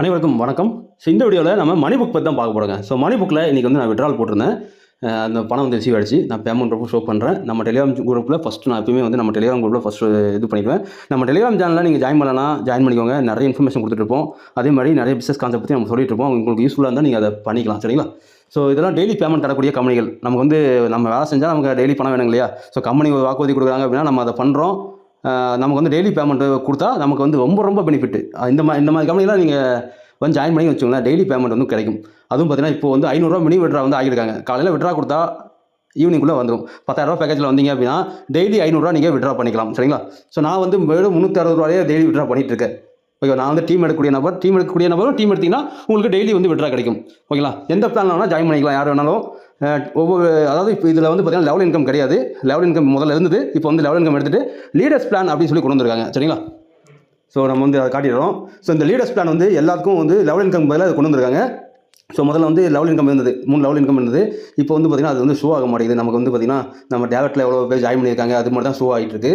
அனைவருக்கும் வணக்கம். ஸோ இந்த வீடியோவில் நம்ம மணி புக் பற்றி தான் பார்க்க போகிறோங்க ஸோ மணி புக்கில் இன்றைக்கி வந்து நான் விட்ரால் போட்டிருந்தேன். அந்த பணம் வந்து ரிசீவ் ஆகிடுச்சு நான் பேமெண்ட் ஷோ பண்ணுறேன் நம்ம டெலிகிராம் குரூப்பில் ஃபஸ்ட்டு நான் எப்பயுமே வந்து நம்ம டெலிகிராம் குரூப்பில் ஃபஸ்ட்டு இது பண்ணிக்குவேன். நம்ம டெலிகிராம் சேனலில் நீங்கள் ஜாயின் பண்ணலாம். ஜாயின் பண்ணிக்கோங்க. நிறைய இன்ஃபர்மேஷன் கொடுத்துட்ருப்போம் அதே மாதிரி நிறைய பிஸ்னஸ் கான்செப்ட் பற்றி நம்ம சொல்லிட்டு இருப்போம். உங்களுக்கு யூஸ்ஃபுல்லாக இருந்தால் நீங்கள் அதை பண்ணிக்கலாம். சரிங்களா? ஸோ இதெல்லாம் டெய்லி பேமெண்ட் தரக்கூடிய கம்பெனிகள் நமக்கு வந்து நம்ம வேலை செஞ்சால் நமக்கு டெய்லி பணம் வேணும் இல்லையா? ஸோ கம்பெனி ஒரு வாக்குறுதி கொடுக்குறாங்க அப்படின்னா நம்ம அதை பண்ணுறோம் நமக்கு வந்து டெய்லி பேமெண்ட் கொடுத்தா நமக்கு வந்து ரொம்ப ரொம்ப பெனிஃபிட் இந்த மாதிரி இந்த மாதிரி கம்பெனிலாம் நீங்கள் வந்து ஜாயின் பண்ணி வச்சுக்கோங்களேன் டெய்லி பேமெண்ட் வந்து கிடைக்கும். அதுவும் பார்த்தீங்கன்னா இப்போ வந்து ஐநூறுரூவா மினி விட்ரா வந்து ஆகியிருக்காங்க. காலையில் விட்ரா கொடுத்தா ஈவினிங்குள்ளே வந்துடும் பத்தாயிரரூவா பேக்கேஜில் வந்தீங்க அப்படின்னா டெய்லி ஐநூறுரூவா நீங்கள் விட்ரா பண்ணிக்கலாம். சரிங்களா? ஸோ நான் வந்து வெறும் முந்நூற்றி அறுபது ரூபாயே டெய்லி விட்ரா பண்ணிகிட்டு இருக்கேன். ஓகே நான் வந்து டீம் எடுக்கக்கூடிய நபர் டீம் எடுக்கக்கூடிய நபரும் டீம் எடுத்தீங்கன்னா உங்களுக்கு டெய்லி வந்து விட்ரா கிடைக்கும். ஓகேங்களா எந்த பிளான் வேணால் ஜாயின் பண்ணிக்கலாம். யார் வேணாலும். ஒவ்வொரு அதாவது இப்போ இதில் வந்து பார்த்தீங்கன்னா லெவல் இன்கம் கிடையாது. லெவல் இன்கம் முதல்ல இருந்தது. இப்போ வந்து லெவல் இன்கம் எடுத்துகிட்டு லீடர்ஸ் பிளான் அப்படின்னு சொல்லி கொண்டு வந்திருக்காங்க. சரிங்களா? ஸோ நம்ம வந்து அதை காட்டிடுறோம். ஸோ இந்த லீடர்ஸ் பிளான் வந்து எல்லாருக்கும் வந்து லெவல் இன்கம் பதிலாக அதை கொண்டு வந்திருக்காங்க. ஸோ முதல்ல வந்து லெவல் இன்கம் இருந்தது. மூணு லெவல் இன்கம் இருந்தது. இப்போ வந்து பார்த்திங்கன்னா அது வந்து ஷோ ஆக மாட்டேங்குது. நமக்கு வந்து பார்த்திங்கன்னா நம்ம டேரக்டில் எவ்வளோ பேர் ஜாயின் பண்ணியிருக்காங்க அது மட்டும் தான் ஷோ ஆகிட்டு இருக்குது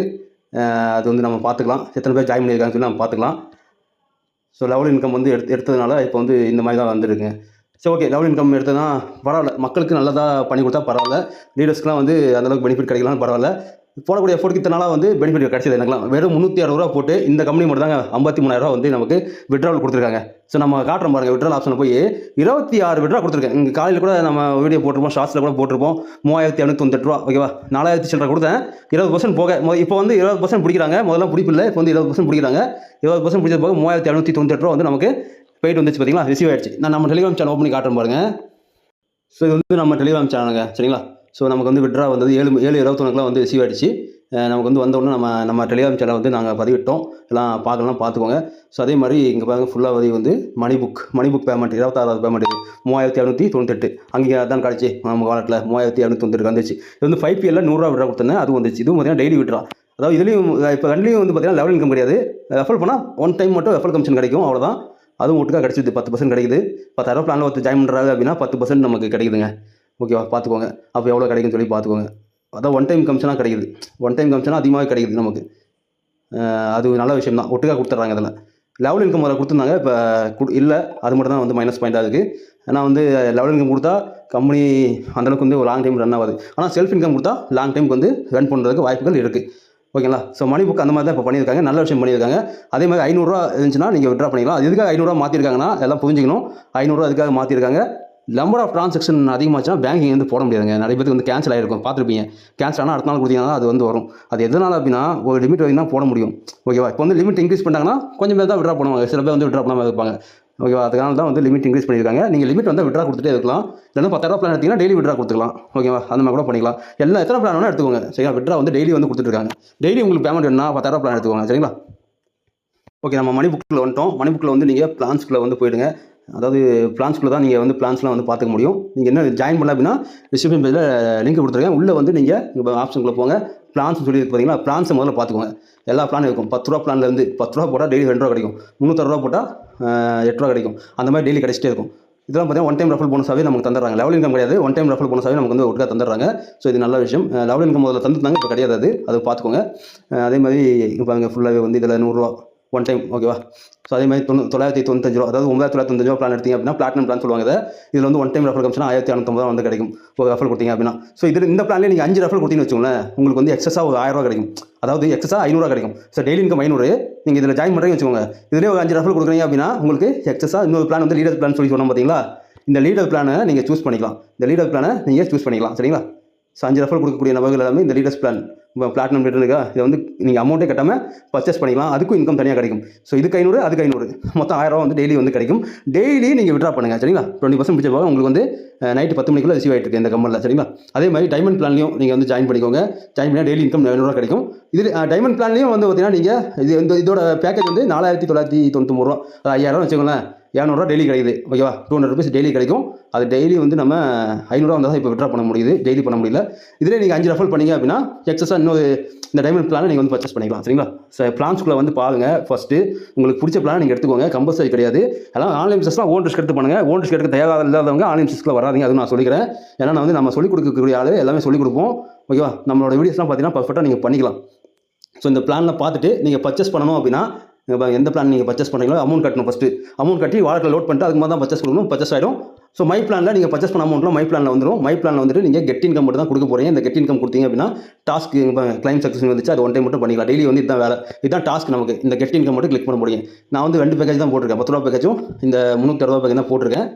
அது வந்து நம்ம பார்த்துக்கலாம். எத்தனை பேர் ஜாயின் பண்ணியிருக்காங்கன்னு சொல்லி நம்ம பார்த்துக்கலாம். ஸோ லெவல் இன்கம் வந்து எடுத்து எடுத்ததுனால இப்போ வந்து இந்த மாதிரி தான் வந்துருக்குங்க ஸோ ஓகே லெவல் இன்கம் எடுத்ததுனா பரவாயில்ல. மக்களுக்கு நல்லதாக பண்ணி கொடுத்தா பரவாயில்ல. லீடர்ஸ்க்குலாம் வந்து அந்தளவுக்கு பெனிஃபிட் கிடைக்கலாம் பரவாயில்ல. போடக்கூடிய எஃபோர்ட் இத்தனால வந்து பெனிஃபிட் கிடைச்சது எனக்குலாம் வெறும் முந்நூற்றி அறுபது ரூபா போட்டு இந்த கம்பெனி மட்டும் தாங்க ஐம்பத்தி மூணாயிரரூவா வந்து நமக்கு விட்ராவல் கொடுத்துருக்காங்க. ஸோ நம்ம காட்டுறோம் பாருங்க விட்ரால் ஆப்ஷனில் போய் இருபத்தி ஆறு விட்ரா கொடுத்துருக்கேன். இங்கே காலையில் கூட நம்ம வீடியோ போட்டிருப்போம் ஷார்ட்ஸில் கூட போட்டிருப்போம். மூவாயிரத்தி எழுநூத்தொன்று ரூபா ஓகேவா நாலாயிரத்தி சில்லரை கொடுத்தேன். இருபது பர்சன்ட் போக இப்போ வந்து இருபது பர்சன்ட் பிடிக்கிறாங்க. முதல்ல பிடிப்பில்லை இப்போ வந்து இருபது பர்சன்ட் பிடிக்கிறாங்க. இருபது பர்சன்ட் பிடிச்சது போக மூவாயிரத்தி எழுநூற்றி தொண்ணூத்தெட்டு ரூபா வந்து நமக்கு போயிட்டு வந்துச்சு பார்த்தீங்களா ரிசீவ் ஆயிடுச்சு. நான் நம்ம டெலிகிராம் சேனல் ஓப்பன் பண்ணி காட்டுறேன் பாருங்க. ஸோ இது வந்து நம்ம டெலிகிராம் சேனலுங்க சரிங்களா? ஸோ நமக்கு வந்து விட்ரா வந்தது ஏழு ஏழு இருபத்தொன்னுக்குலாம் வந்து ரிசீவ் ஆயிடுச்சு. நமக்கு வந்து வந்த நம்ம நம்ம டெலிகிராம் சேனல் வந்து நாங்கள் பதிவிட்டோம். எல்லாம் பார்க்கலாம் பார்த்துக்கோங்க. ஸோ அதே மாதிரி இங்கே பாருங்க ஃபுல்லாக வந்து வந்து money book money book payment இருபத்தாறாவது payment இது மூவாயிரத்தி இரநூத்தி தொண்ணூத்தெட்டு. அங்கே அதான் கிடச்சி நம்ம வாலெட்டில் மூவாயிரத்தி இரநூத்தி தொண்ணூத்தெட்டு வந்துச்சு. இது வந்து ஃபைவ் பிஎல்ல நூறுரூவா விட்ரா கொடுத்தேன் அது வந்துச்சு. இதுவும் பார்த்தீங்கன்னா டெய்லி விட்ரா அதாவது இதுலேயும் இப்போ ரெண்டுலேயும் வந்து பார்த்தீங்கன்னா லெவல் இன்கம் கிடையாது ரெஃபர் பண்ணால் ஒன் டைம் மட்டும் ரெஃபர் கமிஷன் கிடைக்கும் அவ்வளோதான் அதுவும் ஒட்டுக்கா கிடைச்சிது பத்து பர்சன்ட் கிடைக்குது. பத்தாயிரம் பிளானில் ஒருத்தர் ஜாயின் பண்ணுறாங்க அப்படின்னா பத்து பர்சன்ட் நமக்கு கிடைக்குதுங்க. ஓகேவா பார்த்துக்கோங்க. அப்போ எவ்வளோ கிடைக்குன்னு சொல்லி பார்த்துக்கோங்க. அதான் ஒன் டைம் கமிஷனாக கிடைக்குது. ஒன் டைம் கமிஷனாக அதிகமாகவே கிடைக்குது நமக்கு. அது நல்ல விஷயம் தான். ஒட்டுக்கா கொடுத்துட்றாங்க அதில் லெவல் இன்கம் அதில் கொடுத்துருந்தாங்க. இப்போ கு இல்லை. அது மட்டும் தான் வந்து மைனஸ் பாயிண்டாக இருக்குது ஏன்னா வந்து லெவல் இன்கம் கொடுத்தா கம்பெனி அந்தளவுக்கு வந்து ஒரு லாங் டைம் ரன் ஆகாது. ஆனால் செல்ஃப் இன்கம் கொடுத்தா லாங் டைமுக்கு வந்து ரன் பண்ணுறதுக்கு வாய்ப்புகள் இருக்குது ஓகேங்களா? ஸோ மணி புக் அந்த மாதிரி தான் இப்போ பண்ணியிருக்காங்க. நல்ல விஷயம் பண்ணியிருக்காங்க. அதே மாதிரி ஐநூறுரூவா இருந்துச்சுன்னா நீங்கள் விட்ரா பண்ணிக்கலாம். அது எதுக்காக ஐநூறுரூவா மாற்றிருக்காங்கன்னா எல்லாம் புரிஞ்சுக்கணும். ஐநூறுரூவா அதுக்காக மாற்றிருக்காங்க நம்பர் ஆஃப் ட்ரான்சாக்ஷன் அதிகமாச்சுன்னா பேங்கிங் வந்து போட முடியாதுங்க. நிறைய பேருக்கு வந்து கேன்சல் ஆகிருக்கும் பார்த்துருப்பீங்க. கேன்சல் ஆனால் அடுத்த நாள் கொடுத்தீங்கன்னா அது வந்து வரும். அது எதனால் அப்படின்னா ஒரு லிமிட் வரைக்கும் தான் போட முடியும். ஓகேவா இப்போ வந்து லிமிட் இன்க்ரீஸ் பண்ணிட்டாங்கன்னா கொஞ்சம் பேர் தான் விட்ரா பண்ணுவாங்க. சில பேர் வந்து விட்ரா பண்ணாமல் இருப்பாங்க. ஓகேவா அதனால தான் வந்து லிமிட் இன்க்ரீஸ் பண்ணியிருக்காங்க. நீங்கள் லிமிட் வந்து விட்ரா கொடுத்துட்டே இருக்கலாம். இல்லைன்னா பத்தாயிரம் பிளான் எடுத்தீங்கன்னா டெய்லி விட்ரா கொடுத்துக்கலாம். ஓகேவா அந்த மாதிரி கூட பண்ணிக்கலாம். எல்லாம் எத்தனை பிளான் வேணால் எடுத்துக்கோங்க. சரிங்களா? விட்ரா வந்து டெய்லி வந்து கொடுத்துருக்காங்க டெய்லி உங்களுக்கு பேமெண்ட் வேணும்னா பத்தாயிரம் பிளான் எடுத்துக்கோங்க. சரிங்களா? ஓகே நம்ம மணி புக்கில் வந்துட்டோம். மணி புக்கில் வந்து நீங்கள் பிளான்ஸ்குள்ளே வந்து போயிடுங்க. அதாவது பிளான்ஸ்குள்ளே தான் நீங்கள் வந்து பிளான்ஸ்லாம் வந்து பார்த்துக்க முடியும். நீங்கள் என்ன ஜாயின் பண்ணல அப்படின்னா டிஸ்கிரிப்ஷன் பேஜில் லிங்க் கொடுத்துருக்கேன். உள்ளே வந்து நீங்கள் ஆப்ஷனுக்குள்ளே போங்க. பிளான்ஸ் சொல்லி பார்த்தீங்கன்னா பிளான்ஸை முதல்ல பார்த்துக்கோங்க. எல்லா பிளானும் இருக்கும். பத்து ரூபா பிளான்லேருந்து பத்து ரூபா போட்டால் டெய்லி ரெண்டு ரூபா கிடைக்கும். முந்நூற்றி ரூபா போட்டால் எட்டு ரூபா கிடைக்கும். அந்த மாதிரி டெய்லி கிடைச்சிட்டே இருக்கும். இதெல்லாம் பார்த்தீங்கன்னா ஒன் டைம் ரஃபல் போனஸாகவே நமக்கு தந்துடுறாங்க. லெவல் இன்கம் கிடையாது. ஒன் டைம் ரெஃபர் போனஸாகவே நமக்கு வந்து ஒட்டுக்காக தந்துடுறாங்க. ஸோ இது நல்ல விஷயம். லெவல் இன்கம் முதல்ல தந்துருந்தாங்க இப்போ கிடையாது அது. அது பார்த்துக்கோங்க. அதே மாதிரி இப்போ அங்கே ஃபுல்லாகவே வந்து இதில் நூறுரூவா ஒன் டைம் ஓகேவா ஸோ அதே மாதிரி தொண்ணூ தொள்ளாயிரத்தி தொண்ணூத்தஞ்சு ரூபா அதாவது ஒன்பதாயிரத்தி தொள்ளாயிரத்தி ரூபா பிளான் எடுத்தீங்க அப்படின்னா பிளாட்டினம் பிளான் சொல்லுவாங்க இதில் வந்து ஒன் டைம் ரெஃபர் கமிஷன் ஆயிரத்தி இரநூத்தம்பது ரூபா வந்து கிடைக்கும். ஒரு ரெஃபர் கொடுத்தீங்க அப்படின்னா. ஸோ இதில் இந்த பிளான்லேயே நீங்கள் அஞ்சு ரெஃபர் கொடுத்தீங்கன்னு வச்சுக்கோங்களேன் உங்களுக்கு வந்து எக்ஸஸாக ஒரு ஆயிரம் ரூபா கிடைக்கும். அதாவது எக்ஸஸாக ஐநூறுவா கிடைக்கும். ஸோ டெய்லி இன்கம் ஐநூறு. நீங்கள் இதில் ஜாயின் பண்ணுறீங்க வச்சுக்கோங்க. இதுலேயே ஒரு அஞ்சு ரெஃபர் கொடுக்குறீங்க அப்படின்னா உங்களுக்கு எக்ஸஸாக இன்னொரு பிளான் வந்து லீடர் பிளான் சொல்லி சொன்னோம் பார்த்தீங்களா? இந்த லீடர் பிளானை நீங்கள் சூஸ் பண்ணிக்கலாம். இந்த லீடர் பிளானை நீங்கள் சூஸ் பண்ணிக்கலாம். சரிங்களா? ஸோ அஞ்சு ரெஃபர் கொடுக்கக்கூடிய நபர்கள் எல்லாமே இந்த லீடர்ஸ் பிளான் பிளாட்டினம் ரேட் இருக்கா? இதை வந்து நீங்கள் அமௌண்ட்டே கட்டாமல் பர்ச்சேஸ் பண்ணிக்கலாம். அதுக்கும் இன்கம் தனியாக கிடைக்கும். ஸோ இதுக்கு ஐநூறு அதுக்கு ஐநூறு. மொத்தம் ஆயிரம் ரூபா வந்து டெய்லி வந்து கிடைக்கும். டெய்லி நீங்கள் விட்ரா பண்ணுங்கள் சரிங்களா? டுவெண்ட்டி பர்சன்ட் பிடிச்ச போக உங்களுக்கு வந்து நைட்டு பத்து மணிக்குள்ள ரிசீவ் ஆகிட்டு இருக்கு இந்த கம்பெனியில் சரிங்களா? அதே மாதிரி டைமண்ட் பிளான்லையும் நீங்கள் வந்து ஜாயின் பண்ணிக்கோங்க. ஜாயின் பண்ணால் டெய்லி இன்கம் ஐநூறுரூவா கிடைக்கும். இது டைமண்ட் பிளான்லையும் வந்து பார்த்தீங்கன்னா நீங்கள் இது இந்த இதோட பேக்கேஜ் வந்து நாலாயிரத்தி தொள்ளாயிரத்தி தொண்ணூத்தொம்பது ரூபா அது ஐயாயிரம் வச்சுக்கோங்களேன். இரநூறுவா டெய்லி கிடைக்குது. ஓகேவா டூ ஹண்ட்ரட் ருபீஸ் டெய்லி கிடைக்கும். அது டெய்லி வந்து நம்ம ஐநூறுரூவா வந்தால் தான் இப்போ விட்ரா பண்ண முடியுது. டெய்லி பண்ண முடியல. இதிலே நீங்கள் அஞ்சு ரெஃபர் பண்ணீங்க அப்படின்னா எக்ஸஸாக இன்னொரு இந்த டைமண்ட் பிளானை நீங்கள் வந்து பர்ச்சேஸ் பண்ணிக்கலாம். சரிங்களா? ஸோ பிளான்ஸ்குள்ளே வந்து பாருங்கள் ஃபஸ்ட்டு உங்களுக்கு பிடிச்ச பிளான் நீங்கள் எடுத்துக்கோங்க. கம்பல்சரி கிடையாது. எல்லாம் ஆன்லைன் பிஸ்னஸ்லாம் ஓன் ரிஸ்க் எடுத்து பண்ணுங்கள் ஓன் ரிஸ்க் எடுக்க தயாராக இல்லாதவங்க ஆன்லைன் பிஸ்னஸ்க்குள்ள வராதிங்க. அதுவும் நான் சொல்லிக்கிறேன். ஏன்னா நான் வந்து நம்ம சொல்லிக் கொடுக்கக்கூடிய ஆள். எல்லாமே சொல்லிக் கொடுப்போம். ஓகேவா நம்மளோட வீடியோஸ்லாம் பார்த்தீங்கன்னா பர்ஃபெக்டாக நீங்கள் பண்ணிக்கலாம். ஸோ இந்த பிளானில் பார்த்துட்டு நீங்கள் பர்ச்சேஸ் பண்ணணும் அப்படின்னா எந்த பிளான் நீங்கள் பர்ச்சேஸ் பண்ணுறீங்களோ அமௌண்ட் கட்டணும் ஃபஸ்ட்டு அமௌண்ட் கட்டி வாலெட்டில் லோட் பண்ணிட்டு அதுக்கு மாதிரி தான் பர்ச்சேஸ் கொடுக்கணும். பர்ச்சேஸ் ஆகிடும் ஸோ மை பிளானில் நீங்கள் பர்ச்சேஸ் பண்ண அமௌண்ட்லாம் மை பிளானில் வந்துடும் மை பிளானில் வந்துட்டு நீங்கள் கெட் இன்கம் மட்டும் தான் கொடுக்க போகிறீங்க இந்த கெட் இன்கம் கொடுத்தீங்க அப்படின்னா டாஸ்க் கிளைம் சக்ஸஸ் வந்துச்சு. அது ஒன் டைம் மட்டும் பண்ணிக்கலாம். டெய்லி வந்து இதுதான் வேலை. இதுதான் டாஸ்க் நமக்கு. இந்த கெட் இன்கம் மட்டும் கிளிக் பண்ண முடியும். நான் வந்து ரெண்டு பேக்கேஜ் தான் போட்டிருக்கேன். பத்து ரூபா பேக்கேஜும் இந்த முந்நூற்றி அறுபது பேக்கேஜ் தான் போட்டிருக்கேன்.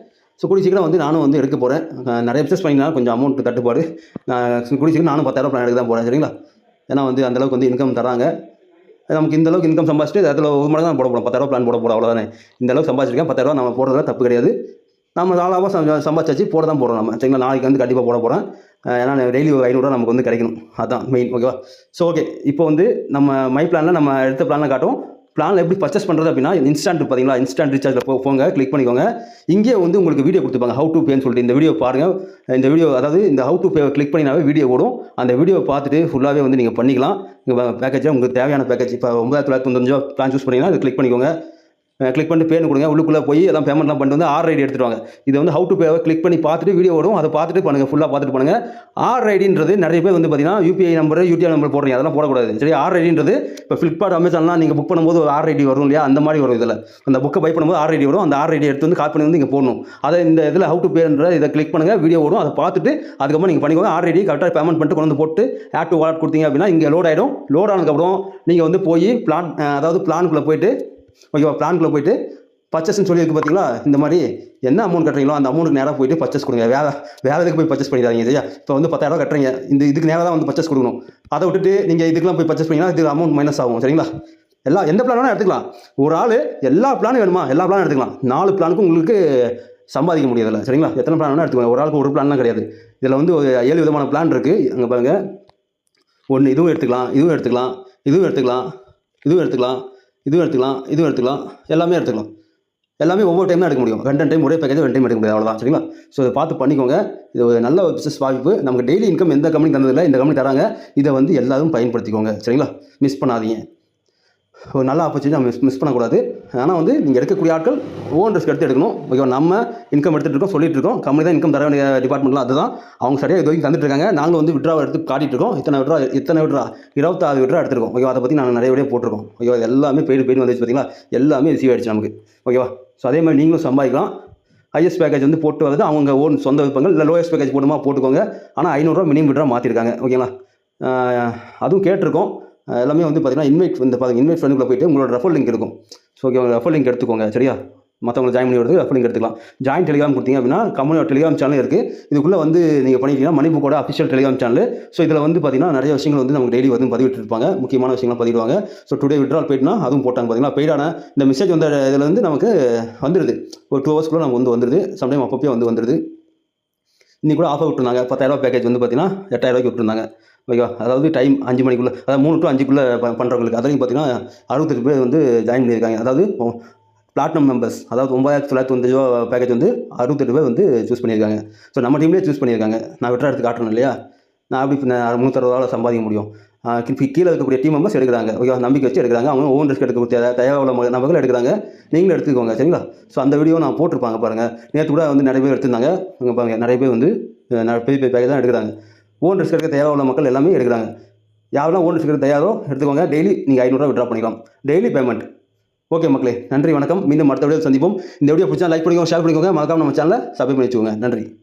ஸோ கூடிய சீக்கிரம் வந்து நானும் வந்து எடுக்க போகிறேன் நிறைய பிஸ்னஸ் பண்ணிங்கன்னா கொஞ்சம் அமௌண்ட் தட்டுப்பாடு. நான் கூடிய சீக்கிரம் நானும் பத்தாயிரம் பிளான் எடுக்க தான் போகிறேன் சரிங்களா? ஏன்னா வந்து அந்த அளவுக்கு வந்து இன்கம் தராங்க நமக்கு இந்த அளவுக்கு இன்கம் சம்பாதிச்சுட்டு அதில் ஒரு மடங்கு தான் போட போகிறோம் பத்தாயிரம் பிளான் போட போகிறோம் அவ்வளோதானே இந்த அளவுக்கு சம்பாதிச்சிருக்கேன். பத்தாயிரம் நம்ம போடுறதுல தப்பு கிடையாது. நம்ம நாலாவா சம்பாதிச்சாச்சு போட தான் போகிறோம் நம்ம. சரிங்களா? நாளைக்கு வந்து கண்டிப்பாக போட போகிறேன் ஏன்னா டெய்லி ஒரு ஐநூறுரூவா நமக்கு வந்து கிடைக்கணும். அதான் மெயின் ஓகேவா ஸோ ஓகே இப்போ வந்து நம்ம மை பிளானில் நம்ம எடுத்த பிளானில் காட்டும். பிளானில் எப்படி பர்ச்சேஸ் பண்ணுறது அப்படின்னா இன்ஸ்டன்ட் பார்த்தீங்களா? இன்ஸ்டன்ட் ரீசார்ஜில் போ போங்க கிளிக் பண்ணிக்கோங்க. இங்கே வந்து உங்களுக்கு வீடியோ கொடுத்துப்பாங்க. ஹவு டு பேன்னு சொல்லிட்டு இந்த வீடியோ பாருங்கள் இந்த வீடியோ அதாவது இந்த ஹவு டு பே கிளிக் பண்ணினாவே வீடியோ ஓடும். அந்த வீடியோ பார்த்துட்டு ஃபுல்லாகவே வந்து நீங்கள் பண்ணிக்கலாம். உங்கள் உங்களுக்கு தேவையான பேக்கேஜ் இப்போ ஒன்பதாயிரத்தி தொள்ளாயிரத்தி தொண்ணூறு பிளான் சூஸ் பண்ணிங்கன்னா அதை கிளிக் பண்ணிக்கோங்க. கிளிக் பண்ணிட்டு பேனு கொடுங்க. உள்ளுக்குள்ளே போய் எல்லாம் பேமெண்ட்லாம் பண்ணிட்டு வந்து ஆர் ஐடி எடுத்துட்டு வாங்க வந்து ஹவு டு பேவை கிளிக் பண்ணி பார்த்துட்டு வீடியோ வரும். அதை பார்த்துட்டு பண்ணுங்கள் ஃபுல்லாக பார்த்துட்டு பண்ணுங்கள் ஆர் ஐடின்றது நிறைய பேர் வந்து பார்த்தீங்கன்னா யூபிஐ நம்பர் யூடிஐ நம்பர் போடுறீங்க. அதெல்லாம் போடக்கூடாது. சரி ஆர் ஐடின்றது இப்போ ஃப்ளிப்கார்ட் அமேசான்லாம் நீங்கள் புக் பண்ணும்போது ஒரு ஆர் ஐடி வரும் இல்லையா? அந்த மாதிரி வரும் இதில். அந்த புக்கை பை பண்ணும்போது ஆர் ஐடி வரும். அந்த ஆர் ஐடி எடுத்து வந்து காப்பி பண்ணி வந்து நீங்கள் போடணும். அதை இந்த இதில் ஹவு டு பேன்ற இதை கிளிக் பண்ணுங்கள் வீடியோ வரும். அதை பார்த்துட்டு அதுக்கப்புறம் நீங்கள் பண்ணிக்கோங்க. ஆர் ஐடி கரெக்டாக பேமெண்ட் பண்ணிட்டு கொண்டு வந்து போட்டு ஆட் டு வாலெட் கொடுத்தீங்க அப்படின்னா இங்கே லோட் ஆகிடும் லோட் ஆனதுக்கப்புறம் நீங்கள் வந்து போய் பிளான் அதாவது பிளானுக்குள்ளே போயிட்டு ஓகேவா பிளானுக்குள்ளே போயிட்டு பர்ச்சஸ்ன்னு சொல்லியிருக்கு பார்த்தீங்களா இந்த மாதிரி என்ன அமௌண்ட் கட்டுறீங்களோ அந்த அமௌண்ட்டுக்கு நேராக போயிட்டு பர்ச்சேஸ் கொடுங்க. வேலை வேலை இதுக்கு போய் பர்ச்சேஸ் பண்ணிடாதீங்க சரியா? இப்போ வந்து பத்தாயிரம் ரூபா கட்டுறீங்க. இந்த இதுக்கு நேராக தான் வந்து பர்ச்சேஸ் கொடுக்கணும். அதை விட்டுட்டு நீங்கள் இதுக்கெலாம் போய் பர்ச்சேஸ் பண்ணிங்கன்னா இது அமௌண்ட் மைனஸ் ஆகும் சரிங்களா? எல்லா எந்த பிளான் வேணால் எடுத்துக்கலாம். ஒரு ஆள் எல்லா பிளானும் வேணுமா? எல்லா பிளானும் எடுத்துக்கலாம். நாலு பிளானுக்கும் உங்களுக்கு சம்பாதிக்க முடியாதுல்ல சரிங்களா? எத்தனை பிளான் வேணால் எடுத்துக்கலாம். ஒரு ஆளுக்கு ஒரு பிளான்லாம் கிடையாது. இதில் வந்து ஒரு ஏழு விதமான பிளான் இருக்குது அங்கே பாருங்கள் ஒன்று இதுவும் எடுத்துக்கலாம் இதுவும் எடுத்துக்கலாம் இதுவும் எடுத்துக்கலாம் இதுவும் எடுத்துக்கலாம். இதுவும் எடுத்துக்கலாம் இதுவும் எடுத்துக்கலாம் எல்லாமே எடுத்துக்கலாம். எல்லாமே ஒவ்வொரு டைம் எடுக்க முடியும். ரெண்டு டைம் ஒரே பேக்கேஜ் ரெண்டு டைம் எடுக்க முடியாது. அவ்வளோதான் சரிங்களா? ஸோ இதை பார்த்து பண்ணிக்கோங்க. இது ஒரு நல்ல ஒரு பிஸ்னஸ் வாய்ப்பு. நமக்கு டெய்லி இன்கம் எந்த கம்பெனி தந்ததில்லை இந்த கம்பெனி தராங்க. இதை வந்து எல்லாரும் பயன்படுத்திக்கோங்க சரிங்களா? மிஸ் பண்ணாதீங்க. ஒரு நல்ல ஆப்பர்ச்சுனிட்டி நம்ம மிஸ் மிஸ் பண்ணக்கூடாது. ஆனால் வந்து நீங்கள் எடுக்கக்கூடிய ஆட்கள் ஓன் ரிஸ்க் எடுத்து எடுக்கணும். ஓகேவா நம்ம இன்கம் எடுத்துகிட்டு இருக்கோம் சொல்லிட்டு இருக்கோம். கம்பெனி தான் இன்கம் தர வேண்டிய டிபார்ட்மெண்ட்லாம் அதுதான். அவங்க சரியாக இது வரைக்கும் தந்துட்டு இருக்காங்க. நாங்களும் வந்து விட்ரா எடுத்து காட்டிட்டு இருக்கோம். இத்தனை விட்ரா இத்தனை விட்ரா இருபத்தாறு விட்ரா எடுத்துருக்கோம். ஓகேவா அதை பற்றி நாங்கள் நிறைய வீடியோ போட்டிருக்கோம். ஓகேவா இது எல்லாமே பெய்டு பெய்டு வந்துச்சு பார்த்தீங்களா எல்லாமே ரிசீவ் ஆயிடுச்சு நமக்கு. ஓகேவா ஸோ அதே மாதிரி நீங்களும் சம்பாதிக்கலாம். ஹையஸ்ட் பேக்கேஜ் வந்து போட்டு வரது அவங்க ஓன் சொந்த விருப்பங்கள். இல்லை லோயஸ்ட் பேக்கேஜ் போட்டுமா போட்டுக்கோங்க. ஆனால் ஐநூறுரூவா மினிமம் விட்ரா மாற்றிருக்காங்க ஓகேங்களா அதுவும் கேட்டிருக்கோம். எல்லாமே வந்து பார்த்தீங்கன்னா இன்வைட் வந்து பாருங்க இன்வைட் ஃப்ரெண்டுக்குள்ள போய்ட்டு உங்களோட ரெஃபர் லிங்க் இருக்கும். ஸோ ஓகே உங்கள் ரெஃபர் லிங்க் எடுத்துக்கோங்க சரியா? மற்றவங்களை ஜாயின் பண்ணி விடுறது ரெஃபர் லிங்க் எடுத்துக்கலாம். ஜாயின் டெலிகிராம் கொடுத்தீங்க அப்படின்னா கம்பெனியோட டெலிகிராம் சேனல் இருக்குது இதுக்குள்ளே வந்து நீங்கள் பண்ணிக்கிட்டீங்கன்னா மணிப்புக்கோட அஃபிஷியல் டெலிகிராம் சேனல் ஸோ இதில் வந்து பார்த்தீங்கன்னா நிறைய விஷயங்கள் வந்து நமக்கு டெய்லி வந்து பதிவிட்டு இருப்பாங்க முக்கியமான விஷயங்கள் பதிவிடுவாங்க. ஸோ டுடே விட்ரால் போய்ட்டுனா அதுவும் போட்டாங்க பார்த்தீங்கன்னா பெய்டான இந்த மெசேஜ் வந்த இதில் வந்து நமக்கு வந்துடுது ஒரு டூ ஹவர்ஸ்க்குள்ளே நமக்கு வந்து வந்துடுது சம்டைம் அப்பப்போ வந்து வந்துடுது இன்னைக்கு கூட ஆஃபர் விட்டுருந்தாங்க. பத்தாயிரரூபா பேக்கேஜ் வந்து பார்த்தீங்கன்னா எட்டாயிரரூபாய்க்கு விட்டுருந்தாங்க. ஓகேவா அதாவது டைம் அஞ்சு மணிக்குள்ளே அதாவது மூணு டு அஞ்சுக்குள்ளே பண்ணுறவங்களுக்கு அதுலேயும் பார்த்தீங்கன்னா அறுபத்தெட்டு பேர் வந்து ஜாயின் பண்ணியிருக்காங்க. அதாவது பிளாட்டினம் மெம்பர்ஸ் அதாவது ஒன்பதாயிரத்தி தொள்ளாயிரத்தி தொண்ணூத்தஞ்சு ரூபா பேக்கேஜ் வந்து அறுபத்தெட்டு பேர் வந்து சூஸ் பண்ணியிருக்காங்க. ஸோ நம்ம டீம்லேயே சூஸ் பண்ணியிருக்காங்க. நான் விட்ரா எடுத்து காட்டணும் இல்லையா? நான் அப்படி முந்நூற்றறுபது சம்பாதிக்க முடியும்? கீழே இருக்கக்கூடிய டீம் மெம்பர்ஸ் எடுக்கிறாங்க. ஓகே நம்பிக்கை வச்சு எடுக்கிறாங்க. அவங்க ஓன் ரிஸ்க் எடுக்கக்கூடிய தேவையான நபர்கள் எடுக்கிறாங்க. நீங்களும் எடுத்துக்கோங்க சரிங்களா? ஸோ அந்த வீடியோ நான் போட்டிருப்பாங்க பாருங்கள் நேற்று கூட வந்து நிறைய பேர் எடுத்திருந்தாங்க. அங்கே பாருங்க நிறைய பேர் வந்து ந- பெரிய பெரிய பேக்கேஜ் தான் எடுக்கிறாங்க. ஓன் ரிஸ்க் எடுக்க தேவையான மக்கள் எல்லாமே எடுக்கிறாங்க. யாரெல்லாம் ஓன் ரிஸ்க் எடுக்க தயாரோ எடுத்துக்கோங்க. டெய்லி நீங்கள் ஐநூறுரூவா விட்ரா பண்ணிக்கலாம். டெய்லி பேமெண்ட் ஓகே மக்களே நன்றி வணக்கம். மீண்டும் அடுத்த வீடியோ சந்திப்போம். இந்த வீடியோ பிடிச்சா லைக் பண்ணிக்கோங்க ஷேர் பண்ணிக்கோங்க. மறக்காம நம்ம சேனலை சப்ஸ்கிரைப் பண்ணி வச்சுக்கோங்க. நன்றி.